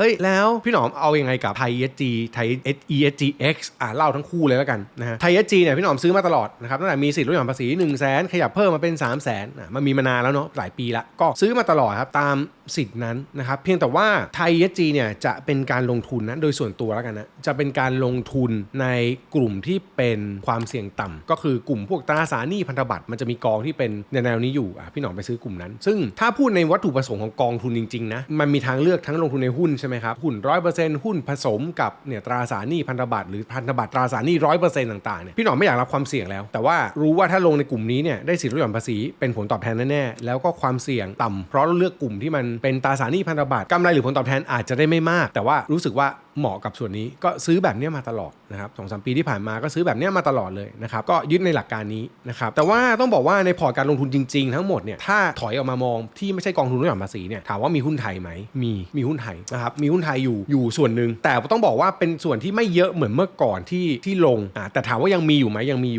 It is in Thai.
เฮ้ยแล้วพี่หนอมเอายังไงกับไทย ESG ไทย ESGX อ่าเล่าทั้งคู่เลยแล้วกันนะฮะไทย ESG เนี่ยพี่หนอมซื้อมาตลอดนะครับตั้งแต่มีสิทธิ์ลดหย่อนภาษี1 0 0 0 0แสนขยับเพิ่มมาเป็น 3 0 0 0 0นอะมันมีมานานแล้วเนาะหลายปีละก็ซื้อมาตลอดครับตามสิทธิ์นั้นนะครับเพียงแต่ว่าไทย ESG เนี่ยจะเป็นการลงทุนนะโดยส่วนตัวแล้วกันนะจะเป็นการลงทุนในกลุ่มที่เป็นความเสี่ยงต่ำก็คือกลุ่มพวกตราสารหนี้พันธบัตรมันจะมีกองที่เป็นในแนวนี้อยู่อะพี่หนอมไปซื้อกลุ่มนั้น ซึ่งถ้าพูดในวัตถุประสงค์ของกองทุนจริงๆนะมันมีทางเลือกทั้งลงทุนในหุ้นใช่ไหมครับ หุ้นร้อยเปอร์เซ็นต์หุ้นผสมกับเนี่ยตราสารหนี้พันธบัตรหรือพันธบัตรตราสารหนี้ร้อยเปอร์เซ็นต์ต่างๆเนี่ยพี่หนอมไม่อยากรับความเสี่ยงแล้ว แต่ว่ารู้ว่าถ้าลงในกลุ่มนี้เนี่ยได้สิทธิลดหย่อนภาษีเป็นผลตอบแทนแน่ๆแล้วก็ความเสี่ยงต่ำเพราะเราเลือกกลุ่มที่มันเป็นตราสารหนี้พันธบัตรกำไรหรือผลตอบแทนอาจจะได้ไม่มาก แต่ว่ารู้สึกว่าเหมาะกับส่วนนี้ก็ซื้อแบบนี้มาตลอดนะครับสองสามปีที่ผ่านมาก็ซื้อแบบนี้มาตลอดเลยนะครับก็ยึดในหลักการนี้นะครับแต่ว่าต้องบอกว่าในพอร์ตการลงทุนจริงๆ ทั้งหมดเนี่ยถ้าถอยออกมามองที่ไม่ใช่กองทุนลดหย่อนภาษีเนี่ยถามว่ามีหุ้นไทยไหมมีมีหุ้นไทยนะครับมีหุ้นไทยอยู่อยู่ส่วนหนึ่งแต่ต้องบอกว่าเป็นส่วนที่ไม่เยอะเหมือนเมื่อก่อนที่ที่ลงอ่าแต่ถามว่ายังมีอยู่ไหมยังมีอยู่